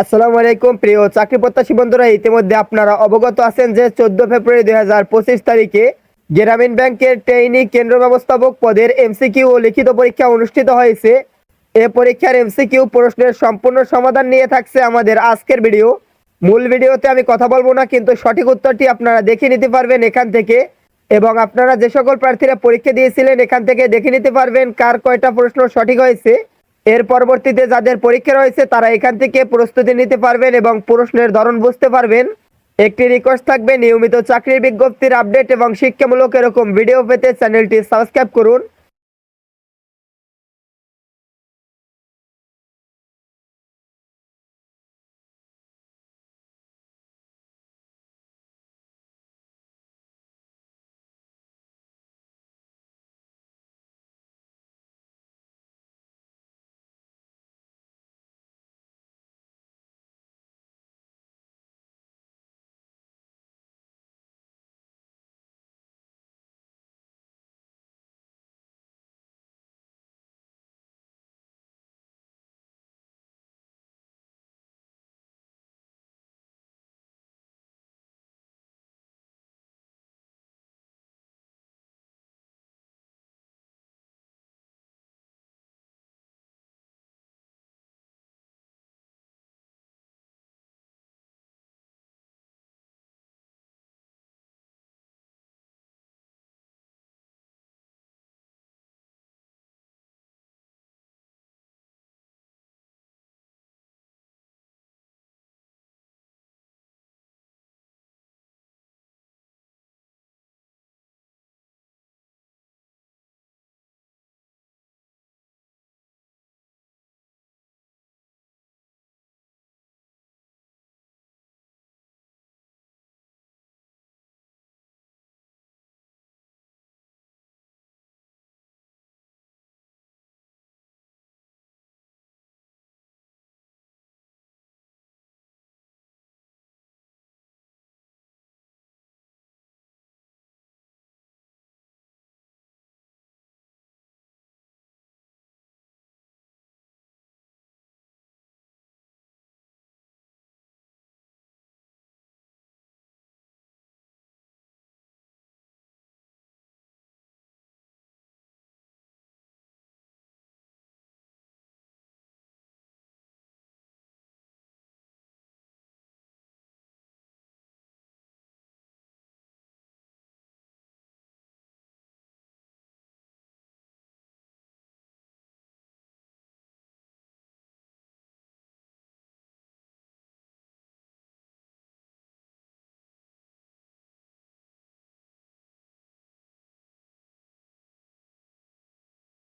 আসসালামু আলাইকুম, প্রিয় চাকরি প্রত্যাশী বন্ধুরা, ইতিমধ্যে আপনারা অবগত আছেন যে চোদ্দ ফেব্রুয়ারি দুই হাজার পঁচিশ তারিখে গ্রামীণ ব্যাংকের ট্রেইনি কেন্দ্র ব্যবস্থাপক পদের এমসিকিউ ও লিখিত পরীক্ষা অনুষ্ঠিত হয়েছে। এ পরীক্ষার এমসিকিউ প্রশ্নের সম্পূর্ণ সমাধান নিয়ে থাকছে আমাদের আজকের ভিডিও। মূল ভিডিওতে আমি কথা বলব না, কিন্তু সঠিক উত্তরটি আপনারা দেখে নিতে পারবেন এখান থেকে। এবং আপনারা যে সকল প্রার্থীরা পরীক্ষা দিয়েছিলেন, এখান থেকে দেখে নিতে পারবেন কার কয়টা প্রশ্ন সঠিক হয়েছে। এর পরবর্তীতে যাদের পরীক্ষা রয়েছে, তারা এখান থেকে প্রস্তুতি নিতে পারবেন এবং প্রশ্নের ধরন বুঝতে পারবেন। একটি রিকোয়েস্ট থাকবে, নিয়মিত চাকরির বিজ্ঞপ্তির আপডেট এবং শিক্ষামূলক এরকম ভিডিও পেতে চ্যানেলটি সাবস্ক্রাইব করুন।